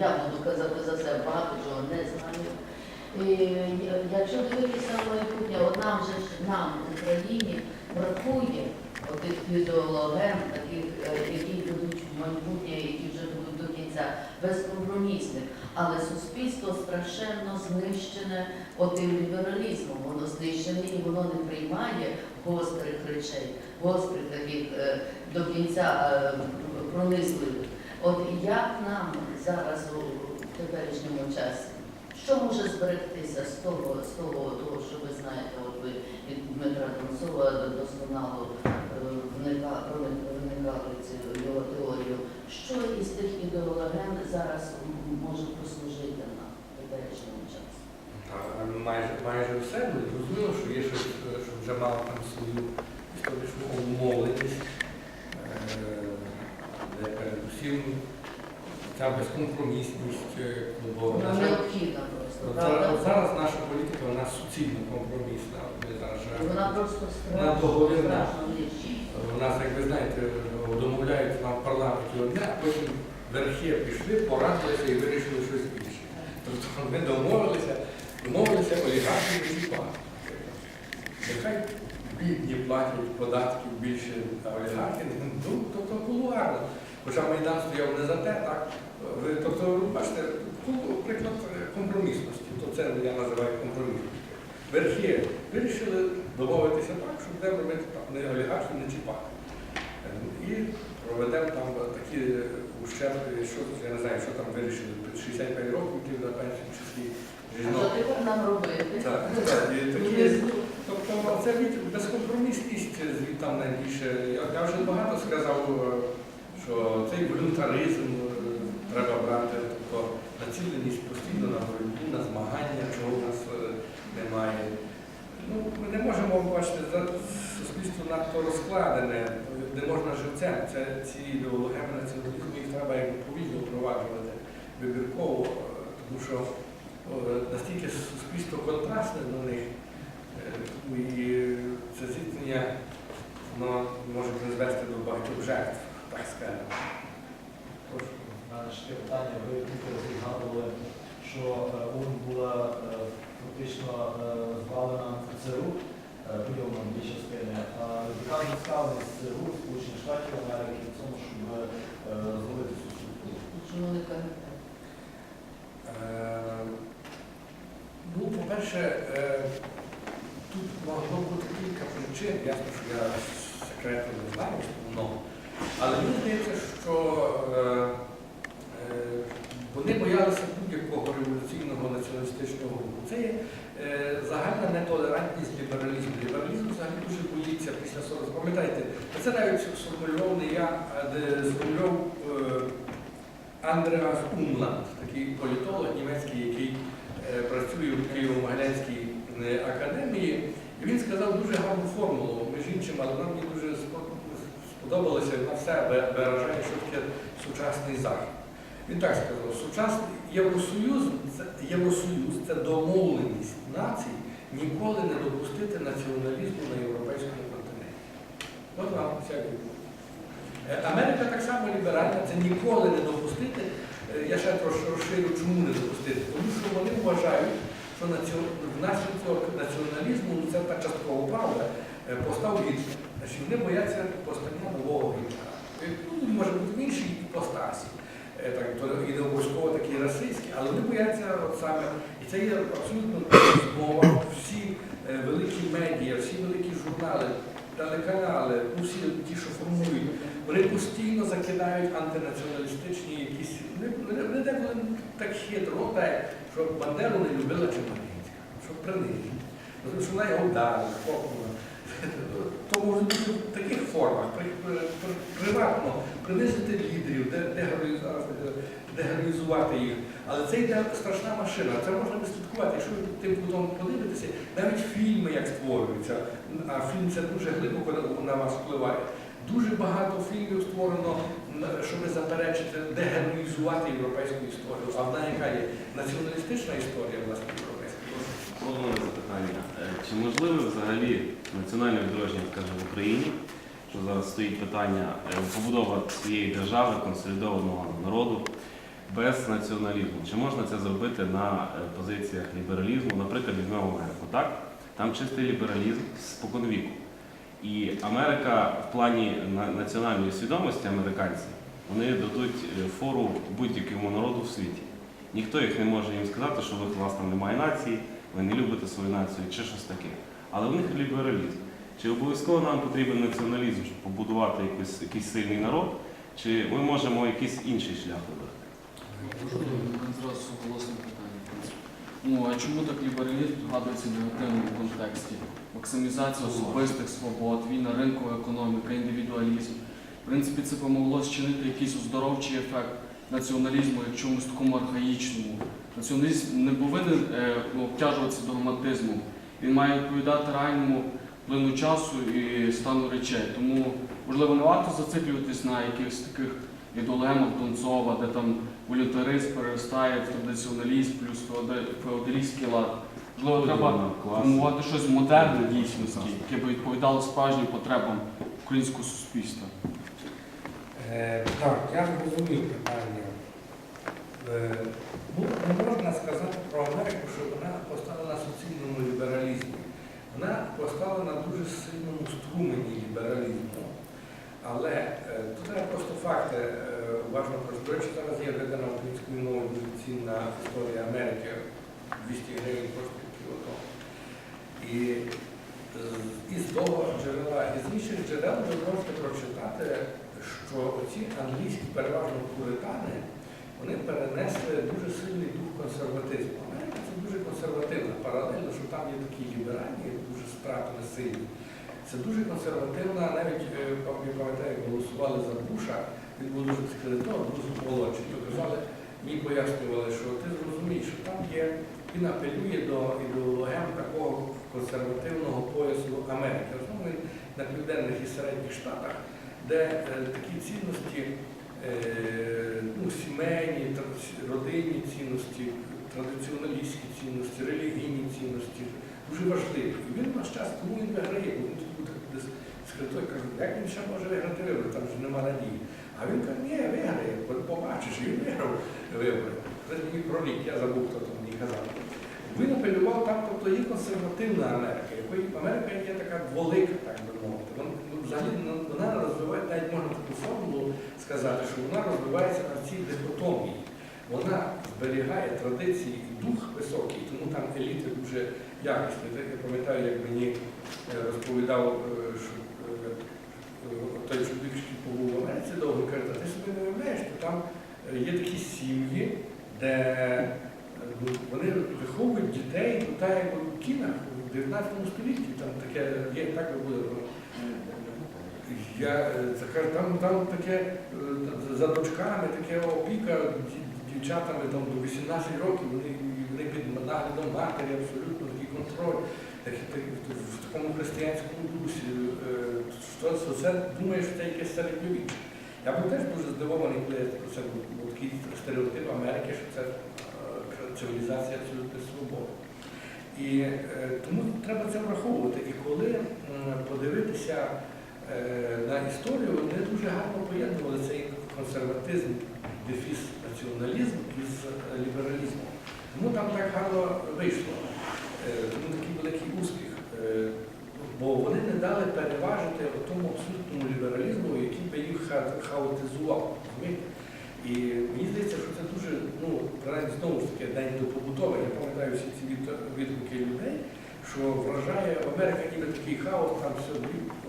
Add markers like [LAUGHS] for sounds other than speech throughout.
я буду казати за себе, багато чого не знаю. І якщо дивитися в майбутнє, от нам же нам в Україні бракує отих ідеологем, таких, е, які будуть в майбутнє, які вже будуть до кінця безкомпромісних. Але суспільство страшенно знищене отим лібералізмом. Воно знищене і воно не приймає гострих речей, гострих таких е, до кінця е, пронизливих. От як нам зараз у теперішньому часі? Що може зберегтися з того, з того, того, що ви знаєте, от ви від Дмитра Донцова досконало е, вникали в цю його теорію? Що із тих ідеологем зараз може послужити нам в теперішньому часі? Майже, майже все, ну, зрозуміло, що є щось, е, що вже мало там свою історичну умовленість, е, передусім ця безкомпромісність, е, ну, Вона необхідна просто, от зараз, наша політика вона суцільно компромісна. І. Вона просто Вона договірна. У нас, як ви знаєте, домовляють нам в парламенті одне, а потім верхи пішли, порадилися і вирішили щось інше. Тобто ми домовилися, домовилися олігархи чіпати. Нехай бідні платять податків більше, олігархи ну, тобто кулуарно. Хоча Майдан стояв не за те, так? Ви, тобто, бачите, кул- приклад компромісності, то це я називаю компромісності. Верхи вирішили домовитися так, щоб де робити так, не олігархів не чіпати. І проведемо там такі ущербки, що я не знаю, що там вирішили, під 65 років йти на пенсію числі що нам робити? Так, так, і такі, тобто це від безкомпромісність звідтам найбільше. Я, я вже багато сказав, е, що цей волюнтаризм е, треба брати, тобто націленість постійно на боротьбу, на змагання, чого в нас е, немає. Ну, ми не можемо бачити, суспільство надто розкладене, не можна живцем. Це ці ідеологеми націоналізму, їх треба як повільно впроваджувати вибірково, е, тому що настільки суспільство контрастне до них, е, і це зіткнення воно може призвести до багатьох жертв, так скажемо. Прошу. У мене ще є питання, ви тільки згадували, що е, ООН була е, фактично е, звалена ЦРУ, е, поділена на дві частини. А яка зацікавленість ЦРУ Сполучених Штатів Америки в цьому, щоб е, зловити цю структуру? Чому не кажете? Е, Ну, по-перше, е, тут могло бути кілька причин, ясно, що я секретно не знаю, воно. Але мені здається, що е, е, вони боялися будь-якого революційного націоналістичного руху. Це є загальна нетолерантність лібералізму. Лібералізм взагалі дуже боїться після 40. Пам'ятаєте, це навіть сформульовав не я, е, Андреас Умланд, такий політолог німецький, який працює в Києво-Могилянській е, академії. І він сказав дуже гарну формулу, між іншим, але вона мені дуже спо- сподобалася, вона все виражає, що таке сучасний захід. Він так сказав, сучасний Євросоюз це, Євросоюз це домовленість націй ніколи не допустити націоналізму на європейському континенті. От вам вся відповідь. Е, Америка так само ліберальна, це ніколи не допустити. Я ще трошки розширю, чому не допустити. Тому що вони вважають, що націон- внаслідок націоналізму, ну, це та часткова правда, е, постав Гітлер. Значить, вони бояться постання нового Гітлера. Е, Ну, може бути в іншій іпостасі. Е, Так, і не обов'язково такі расистські, але вони бояться от саме. І це є абсолютно змова. Всі великі медіа, всі великі журнали, телеканали, всі ті, що формують, вони постійно закидають антинаціоналістичні якісь. Вони, деколи так хитро, що Бандеру не любила Чеманинська, що принизить, що вона його вдарила, копнула. То може бути в таких формах, при- при- при- приватно принизити лідерів, де- дегероїзувати- дегероїзувати їх. Але це йде страшна машина, це можна відслідкувати. Якщо ви тим кутом подивитися, навіть фільми як створюються, а фільм це дуже глибоко на вас впливає. Дуже багато фільмів створено, щоб заперечити, дегероїзувати європейську історію. А вона яка є націоналістична історія власне європейська. Запитання. Е, Чи можливе взагалі національне відродження, скажімо, в Україні, що зараз стоїть питання е, побудова цієї держави, консолідованого народу, без націоналізму. Чи можна це зробити на е, позиціях лібералізму? Наприклад, візьмемо Америку, так? Там чистий лібералізм споконвіку. І Америка в плані національної свідомості американців вони дадуть е, фору будь-якому народу в світі. Ніхто їх не може їм сказати, що ви власне немає нації, ви не любите свою націю чи щось таке. Але в них лібералізм. Чи обов'язково нам потрібен націоналізм, щоб побудувати якийсь, якийсь сильний народ, чи ми можемо якийсь інший шлях вибрати? Зразу суголосне питання. Ну а чому так лібералізм згадується в негативному контексті? Максимізація особистих свобод, війна ринкова економіка, індивідуалізм. В принципі, це помогло зчинити якийсь оздоровчий ефект націоналізму як чомусь такому архаїчному. Націоналізм не повинен е, обтяжуватися догматизмом. Він має відповідати реальному плину часу і стану речей. Тому, можливо, не варто зациклюватись на якихось таких ідеологемах Донцова, де там волюнтаризм переростає в традиціоналізм плюс феодалістський лад. Можливо, треба формувати щось модерне дійсності, яке б відповідало справжнім потребам українського суспільства. Е, Так, я зрозумів питання. Е, Ну, не можна сказати про Америку, що вона поставлена на суцільному лібералізмі. Вона поставлена на дуже сильному струмені лібералізму. Але е, тут треба просто факти е, уважно прочитати. До речі, зараз є видана українською мовою дуже цінна історія Америки. 200 гривень коштує кілото. І з- того джерела, із інших джерел ви можете прочитати, що оці англійські переважно пуритани, вони перенесли дуже сильний дух консерватизму. Америка це дуже консервативна, паралельно, що там є такі ліберальні, дуже спрятані сильні. Це дуже консервативна, навіть е, пам'ятаю, голосували за Буша, він був дуже скелетон, дуже молодший. То казали, мені пояснювали, що ти зрозумієш, що там є, він апелює до ідеологем такого консервативного поясу Америки. Основно він на південних і середніх штатах, де е, такі цінності, е, ну, сімейні, родинні цінності, традиціоналістські цінності, релігійні цінності дуже важливі. І він наш час, тому він виграє, бо він тут буде десь скритою, каже, як він ще може виграти вибори, там вже нема надії. А він каже, ні, виграє, побачиш, він виграв вибори. Хтось мені прорік, я забув, хто там мені казав. Він апелював там, тобто є консервативна Америка, Америка є така дволика, так би мовити. Ну, взагалі ну, вона розвиває, навіть можна таку формулу сказати, що вона розвивається на цій дихотомії. Вона зберігає традиції і дух високий, тому там еліти дуже якісні. Я пам'ятаю, як мені е, розповідав, е, що е, той чоловік, побув в Америці довго, каже, «Та ти собі не уявляєш, що там е, є такі сім'ї, де е, ну, вони виховують дітей, ну, так як у кінах у 19 столітті, там таке є, так би буде. Я е, це там, там таке за дочками, таке опіка дівчатами там, до 18 років, вони, вони під наглядом матері, абсолютно такий контроль. В такому християнському дусі, е, що, це думаєш, що це якесь середньовіччя. Я був теж дуже здивований, коли це був такий стереотип Америки, що це е, цивілізація абсолютної свободи. І е, тому треба це враховувати. І коли подивитися на історію, вони дуже гарно поєднували цей консерватизм, дефіс націоналізм із лібералізмом. Тому там так гарно вийшло. Е, Тому такий великий успіх. Е, Бо вони не дали переважити тому абсолютному лібералізму, який би їх хаотизував. І мені здається, що це дуже, ну, принаймні знову ж таки, день до побутови. Я пам'ятаю всі ці відгуки людей, що вражає Америка ніби такий хаос, там все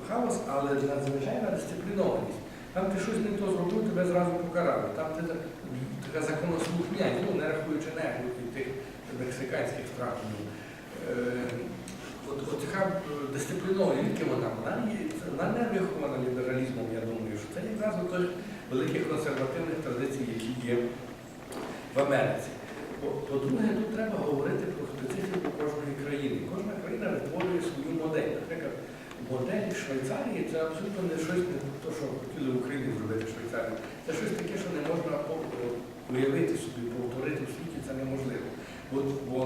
хаос, але надзвичайна дисциплінованість. Там ти щось не то зробив, тебе зразу покарали. Там ти така законослухняність, ну не рахуючи нехуй тих мексиканських штрафів. Е, От, от така е, дисциплінованість, відки вона, вона, вона не вихована лібералізмом, я думаю, що це якраз до великих консервативних традицій, які є в Америці. По- По-друге, тут треба говорити про специфіку кожної країни. Кожна країна витворює свою модель. Наприклад, модель Швейцарії це абсолютно не щось не те, що хотіли в Україні зробити Швейцарію. Це щось таке, що не можна уявити собі, повторити в світі, це неможливо. От, бо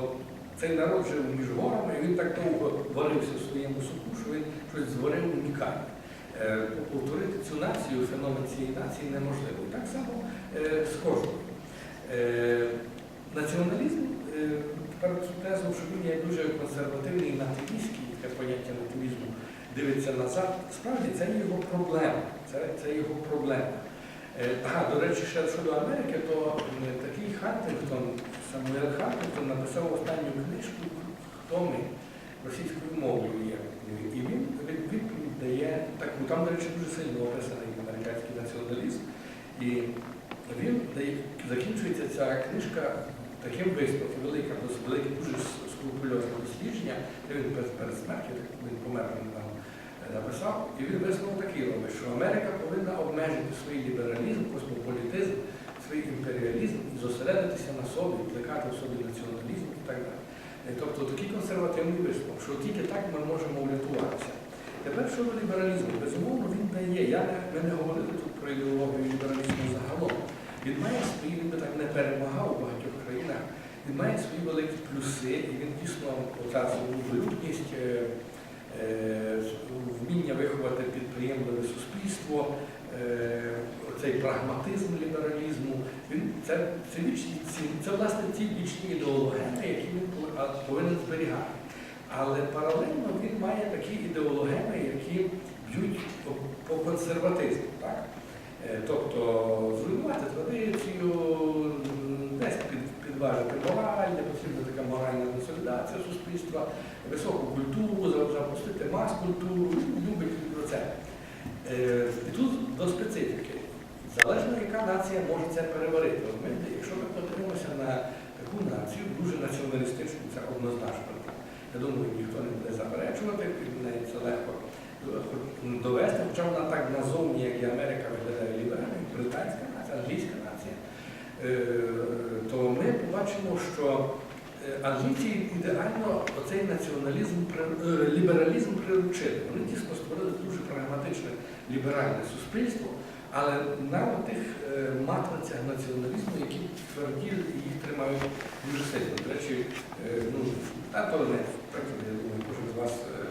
цей народ жив між горами, і він так довго варився в своєму суку, що він щось зварив унікальне. Повторити цю націю, феномен цієї нації неможливо. Так само е, з кожною. Е, націоналізм, тепер тезу, що він є дуже консервативний і нативістський, таке поняття нативізму, дивиться назад, справді це його проблема. Це, це його проблема. Е, Ага, до речі, ще щодо Америки, то такий Хантингтон, Самуел Хантингтон написав останню книжку Хто ми російською мовою є. І він відповідь дає таку, там, до речі, дуже сильно описаний американський націоналізм. І він дає, закінчується ця книжка таким висновком, велика, дос- велике, дуже скрупульозне дослідження, де він перед, смертю, він помер він там е, написав, і він висновок такий робить, що Америка повинна обмежити свій лібералізм, космополітизм, свій імперіалізм зосередитися на собі, плекати в собі націоналізм і так далі. Е, Тобто такий консервативний висновок, що тільки так ми можемо врятуватися. Тепер щодо лібералізму, безумовно, він дає. Я не, ми не говорили тут про ідеологію лібералізму загалом. Він має свої, він би так не перемагав у багатьох країнах, він має свої великі плюси, і він дійсно оця волюбність, е, е, вміння виховати підприємливе суспільство, цей прагматизм лібералізму, він, це, це, вічні, ці, це власне ті вічні ідеологеми, які він повинен зберігати. Але паралельно він має такі ідеологеми, які б'ють по, по консерватизму. Так? Е, Тобто зруйнувати традицію, десь під, підважити мораль, не потрібна така моральна консолідація суспільства, високу культуру, запустити мас-культуру, любить про це. Е, І тут до специфіки. Залежно, яка нація може це переварити. Ми, якщо ми подивимося на таку націю, дуже націоналістичну, це однозначно. Я думаю, ніхто не буде заперечувати, неї це легко довести, хоча вона так назовні, як і Америка виглядає ліберальна, британська нація, англійська нація, е, то ми побачимо, що е, англійці ідеально оцей націоналізм, е, лібералізм приручили. Вони дійсно створили дуже прагматичне ліберальне суспільство, але на тих е, матрицях націоналізму, які тверді їх тримають дуже сильно. До речі, е, ну, та то не кожен з вас е,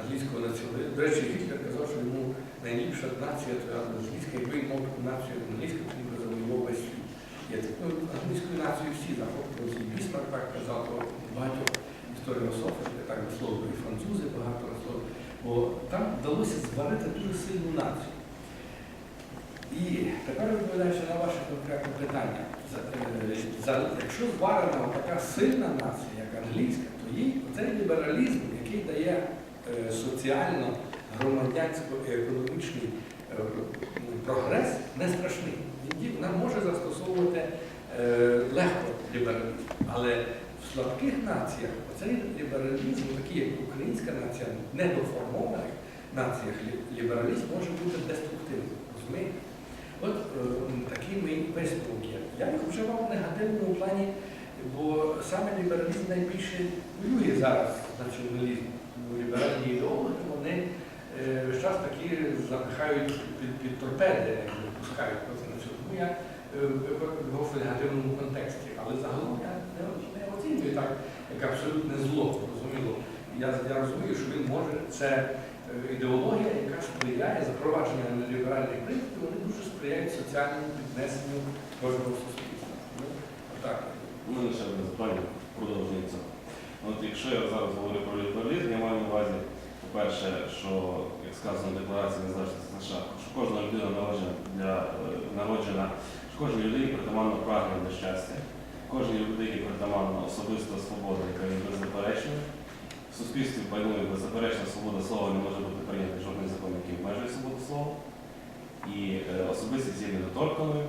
англійського націоналізму. До речі, Гітлер казав, що йому найліпша нація це англійська, якби він мав націю англійську, то він би завоював весь світ. Ну, англійською нацією всі захоплювалися, і Бісмарк так казав, то багатьох історіософів, так висловлювали, французи багато висловлювали. Бо там вдалося зварити дуже сильну націю. І тепер відповідаючи на ваше конкретне питання, е, якщо зварена така сильна нація, як англійська, то їй цей лібералізм, який дає е, соціально громадянсько-економічний е, прогрес, не страшний. Він може застосовувати легко лібералізм. Але слабких націях цей лібералізм, такий як українська нація, недоформованих націях лібералізм може бути деструктивним. Розумієте? От е, мій висновок є. Я їх вживав в негативному плані, бо саме лібералізм найбільше воює зараз. Бо Ліберальні ідеологи вони е, весь час такі запихають під, під торпеди, пускають про це на цьому. Я е, в негативному контексті. Але загалом я не, не так, як абсолютне зло, зрозуміло. Я, я розумію, що він може це е, ідеологія, яка сприяє запровадження ліберальних принципів, вони дуже сприяють соціальному піднесенню кожного суспільства. Ну, так. У мене ще одне запитання продовження. От якщо я зараз говорю про лібералізм, я маю на увазі, по-перше, що, як сказано в Декларації Незалежності США, що кожна людина народжена для е, народжена, що кожній людині притаманно прагнення до щастя, кожній людині притаманна особиста свобода, яка є беззаперечною. В суспільстві панує беззаперечна свобода слова не може бути прийнятий жодний закон, який обмежує свободу слова. І е, особистість є недоторканою.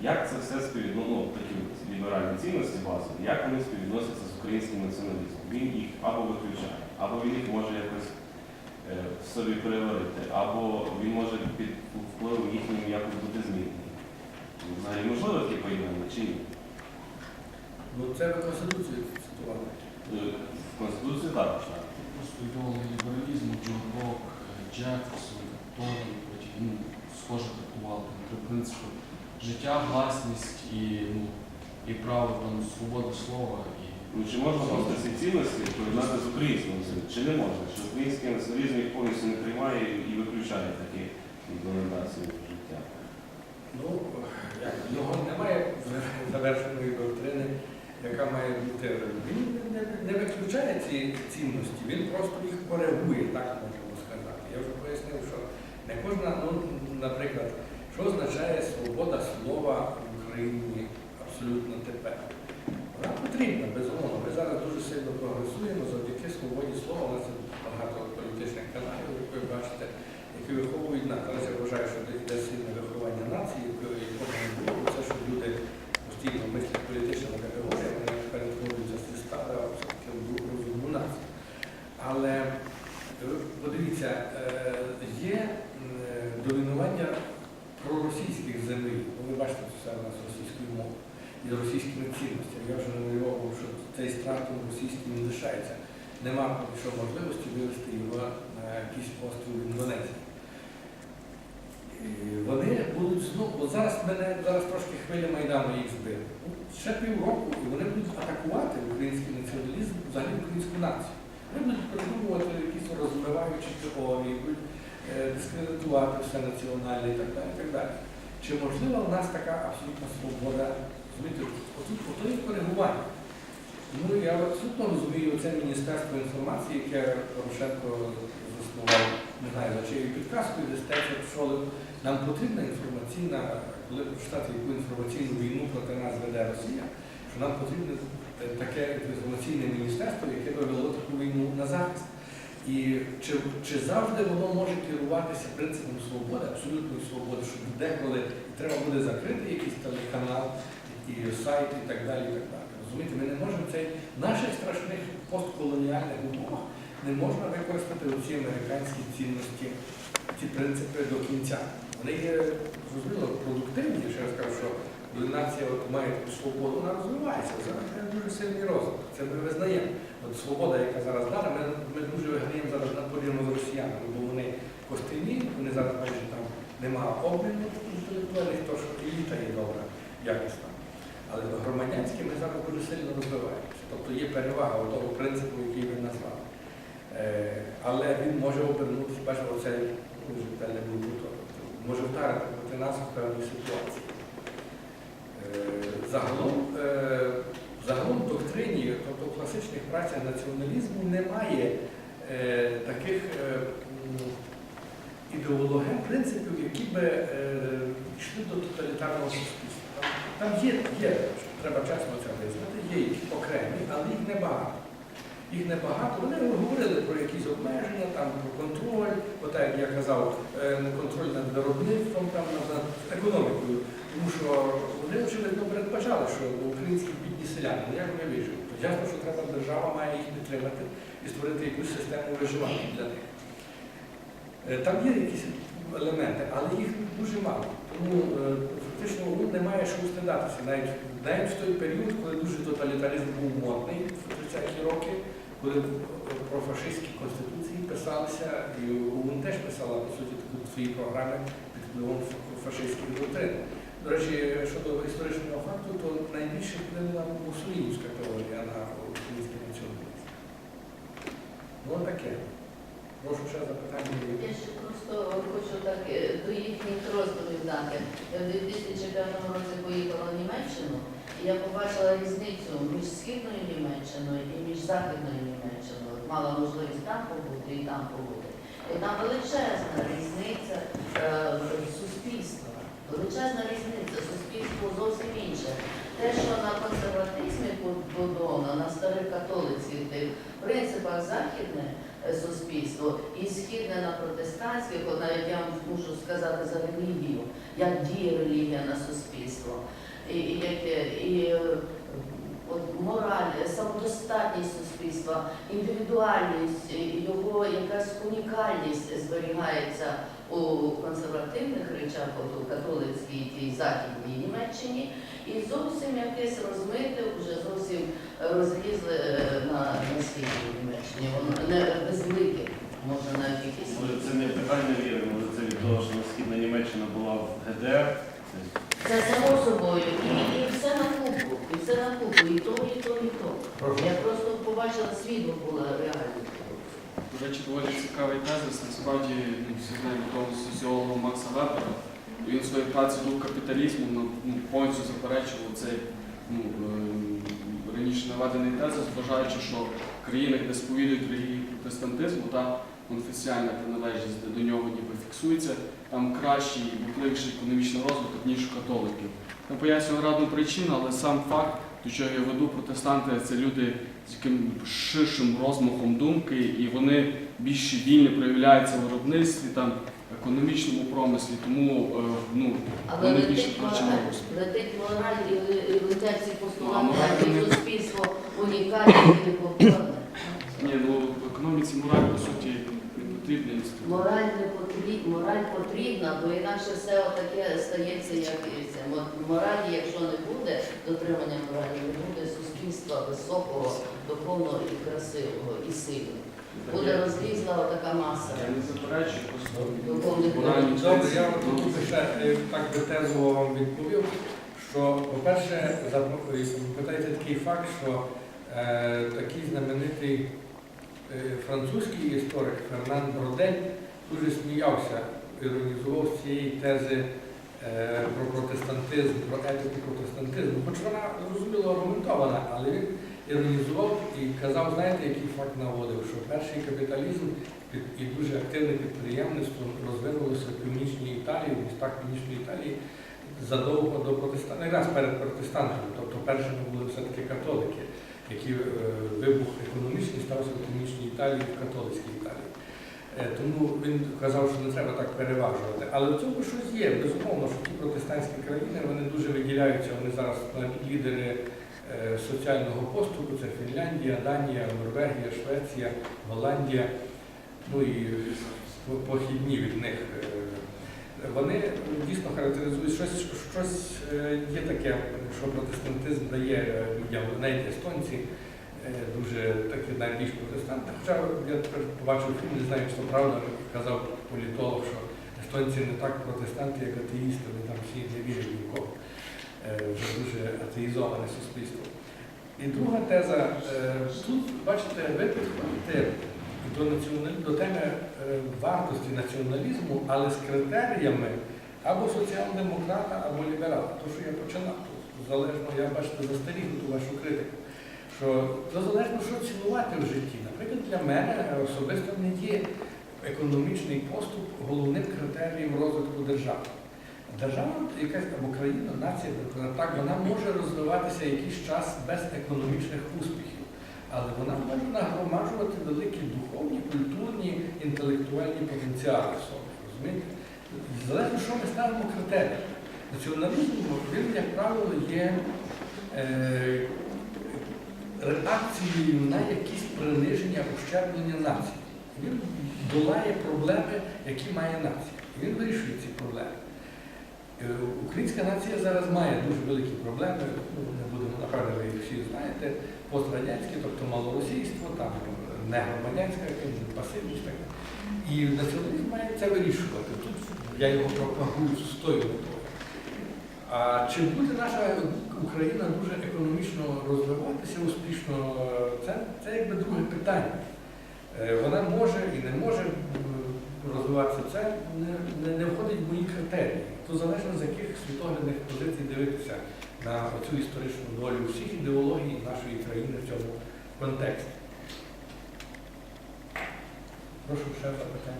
Як це все співвідно, ну, такі ліберальні цінності базові, як вони співвідносяться з українським націоналізмом? Він їх або виключає, або він їх може якось е, в собі переварити, або він може під впливом їхнім якось бути змінений. Взагалі можливо такі поєднання чи ні? Ну це ви Конституцію цитували. Е, В Конституції також так. Просто ідеологи лібералізму, Джон Лок, Джеферсон, Тоні, потім ну, схоже трактували три принципи життя, власність і, ну, і право там свободи слова. І... Ну, чи можна просто ці цінності поєднати з українським націоналізмом? Чи не можна? Чи український націоналізм їх повністю не приймає і виключає такі імплементації життя? Ну, як його немає завершеної доктрини, яка має бути. Він не, виключає ці цінності, він просто їх коригує, так можемо сказати. Я вже пояснив, що не кожна, ну, наприклад, що означає свобода слова в Україні абсолютно тепер. Вона потрібна, безумовно. Ми зараз дуже сильно прогресуємо завдяки свободі слова. У нас багато політичних каналів, як ви бачите, які виховують нас. Я вважаю, що йде сильне виховання нації, якого якого не було. Це, що люди постійно мислять політичними категоріями, вони перетворюються з стада все-таки в дух розуму нації. Але е, подивіться, е, є е, домінування проросійських земель. Ви бачите, що це у нас російською мовою і російськими цінностями. Я вже не уявляв, що цей стратом російським не лишається. Нема що можливості вивести його на якийсь острів Індонезії. Вони будуть знову, от зараз мене зараз трошки хвиля Майдану їх збили. Ще півроку і вони будуть атакувати український націоналізм, взагалі українську націю. Будуть придумувати якісь розмиваючі теорії, е, дискредитувати все національне і так далі. і так далі. Чи можлива у нас така абсолютна свобода? Отут є коригування. Ну, я абсолютно розумію це Міністерство інформації, яке Порошенко заснував, не знаю, за чиєю підказкою, десь теж школи. Нам потрібна інформаційна, коли прочитати, яку інформаційну війну проти нас веде Росія, що нам потрібне е, таке інформаційне міністерство, яке довело таку війну на захист. І чи, чи завжди воно може керуватися принципом свободи, абсолютної свободи, що деколи треба буде закрити якийсь телеканал, і сайт і так далі. і так далі. Розумієте, ми не можемо цей наших страшних постколоніальних умовах не можна використати оці американські цінності, ці принципи до кінця. Вони є зрозуміло продуктивні, ще раз кажу, що коли нація має таку свободу, вона розвивається. Зараз дуже сильний розвиток. Це ми визнаємо. От свобода, яка зараз дана, ми, ми дуже виграємо зараз на порівняно з росіянами, бо вони костяні, вони зараз майже там немає обміну інтелектуальних, то що еліта є добра, якісна. Але громадянське ми зараз дуже сильно розвиваємося. Тобто є перевага у того принципу, який ви назвали. Е, але він може обернутися, бачите, оцей ну, не був. Може вдарити проти нас в певній ситуації. Е, Загалом, е, загалом доктрині, тобто в класичних працях націоналізму немає е, таких ідеологем, принципів, які би йшли до тоталітарного суспільства. Там, є, є, треба чесно це визнати, є якісь окремі, але їх небагато. Їх небагато. Вони говорили про якісь обмеження, там, про контроль, отак, як я казав, контроль над виробництвом, над економікою. Тому що вони, очевидно, передбачали, що українські бідні селяни, ну як вони виживуть. Ясно, що треба держава має їх підтримати і створити якусь систему виживання для них. Е, Там є якісь елементи, але їх дуже мало. Тому е, фактично ну, немає що устидатися. Навіть, навіть в той період, коли дуже тоталітаризм був модний, в 30-ті роки, коли про фашистські конституції писалися, і ОУН теж писала, по суті, таку свої програми під впливом фа- фашистських доктрин. До речі, щодо історичного факту, то найбільше вплинула мусулінська теорія на український націоналізм. Ну, таке. Прошу ще запитання. Я ще просто хочу так е, до їхніх роздумів дати. Я в 2005 році поїхала в Німеччину, і я побачила різницю між східною Німеччиною і між західною Німеччиною. Мала можливість там побути і там побути. І там величезна різниця е, в суспільства. Величезна різниця, суспільство зовсім інше. Те, що на консерватизмі побудовано, на старих католицьких тих принципах західне е, суспільство і східне на протестантських, от навіть я вам мушу сказати за релігію, як діє релігія на суспільство. І, і, і е, от мораль, самодостатність суспільства, індивідуальність, його якась унікальність зберігається у консервативних речах, от у католицькій тій західній Німеччині, і зовсім якесь розмите, вже зовсім розлізли е, на, на східній Німеччині. Воно не безлике, може навіть якісь. Може, це не питання віри, може це від того, що Східна Німеччина була в ГДР. Це само собою. І, і все на купу, і все на купу, і то, і то, і то. Я просто побачила світло було реально. До речі, доволі цікавий тезис. Насправді ну, всі знаємо того соціолога Макса Вебера. І він в своїй праці дух капіталізму ну, повністю заперечував цей ну, е, раніше наведений тезис, вважаючи, що в країнах, де сповідують релігію протестантизму, та конфесіальна приналежність, де до нього ніби фіксується, там кращий і бурхливіший економічний розвиток, ніж у католиків. Не пояснюю радну причину, але сам факт, до чого я веду, протестанти це люди з яким ширшим розмахом думки, і вони більш вільні проявляються в виробництві, там, економічному промислі, тому е, ну, Але вони більше прочі [LAUGHS] летить мораль і летять ці постулати, суспільство унікальне і неповторне. ні, ну в економіці мораль по суті не потрібна. Мораль не потрібна, мораль потрібна, бо інакше все таке стається, як і це. Моралі, якщо не буде дотримання моралі, не буде суспільства високого, духовного і красивого, і сильного. Буде розлізла така маса. Я не заперечую, просто моральні Добре, я ну, е, так би тезово вам відповів, що, по-перше, ви питаєте такий факт, що е, такий знаменитий е, французький історик Фернан Бродель дуже сміявся, іронізував з цієї тези е, про протестантизм, про етику протестантизму, хоч вона зрозуміло аргументована, але він іронізував і казав, знаєте, який факт наводив, що перший капіталізм і дуже активне підприємництво розвинулося в північній Італії, в містах Північної Італії задовго до протестантів, якраз перед протестантами, тобто першими були все-таки католики, які е, вибух економічний стався в Північній Італії, в католицькій Італії. Е, Тому він казав, що не треба так переважувати. Але в цьому щось є. Безумовно, що ті протестантські країни вони дуже виділяються. Вони зараз лідери е, соціального поступу. Це Фінляндія, Данія, Норвегія, Швеція, Голландія. Ну і похідні від них. Вони дійсно характеризують щось, щось е, є таке, що протестантизм дає е, людям, навіть естонці е, дуже такі найбільш протестанти. Хоча я тепер побачив фільм, не знаю, це правда, казав політолог, що естонці не так протестанти, як атеїсти, вони там всі не вірять ні в кого. Е, Вже дуже атеїзоване суспільство. І друга теза, тут, бачите, ви підходите до, націоналі... до теми е, вартості націоналізму, але з критеріями або соціал-демократа, або ліберала. То, що я починав, то залежно, я бачите, застарігну ту вашу критику. Що то залежно, що цінувати в житті. Наприклад, для мене особисто не є економічний поступ головним критерієм розвитку держави. Держава, якась або країна, нація, так, вона може розвиватися якийсь час без економічних успіхів, але вона може нагромаджувати великі духовні, культурні, інтелектуальні потенціали в собі. Розумієте? Залежно, що ми ставимо критерії. Націоналізм, він, як правило, є е, реакцією на якісь приниження, ущерблення нації. Він долає проблеми, які має нація. Він вирішує ці проблеми. Е, Українська нація зараз має дуже великі проблеми, ну, не будемо, напевно, ви всі знаєте, пострадянські, тобто малоросійство, там негромадянська, пасивність. Так. І націоналізм має це вирішувати. Тут я його пропагую з тою метою. А чи буде наша Україна дуже економічно розвиватися успішно, це, це якби друге питання. Е, Вона може і не може розвиватися. Це не, не, не входить в мої критерії. То залежно з яких світоглядних позицій дивитися на цю історичну долю всіх ідеологій нашої країни в цьому контексті. Прошу ще запитання.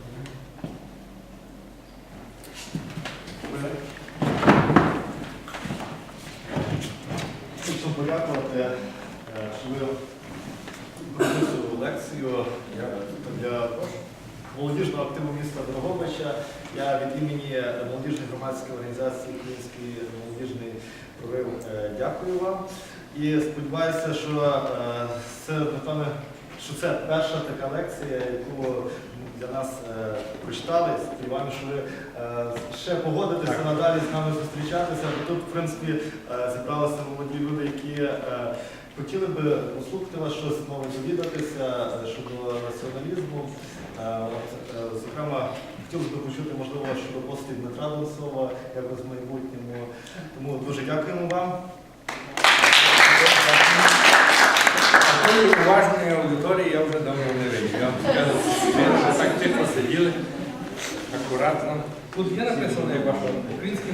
Хочу подякувати, е, що ви цю лекцію для молодіжного активу міста Дрогобича. Я від імені молодіжної громадської організації Український молодіжний прорив е, дякую вам. І сподіваюся, що е, це напевне, що це перша така лекція, яку для нас е, прочитали. Сподіваємося, що ви ще погодитеся надалі з нами зустрічатися. Бо тут, в принципі, зібралися молоді люди, які хотіли би послухати вас щось нове довідатися е, щодо націоналізму. Е, е, Зокрема, хотілося б почути, можливо, щодо постів Дмитра Донцова, якось в майбутньому. Тому дуже дякуємо вам. Такої уважної аудиторії я вже давно не видів. Вже так тихо сиділи, акуратно. Тут є написано, як ваша український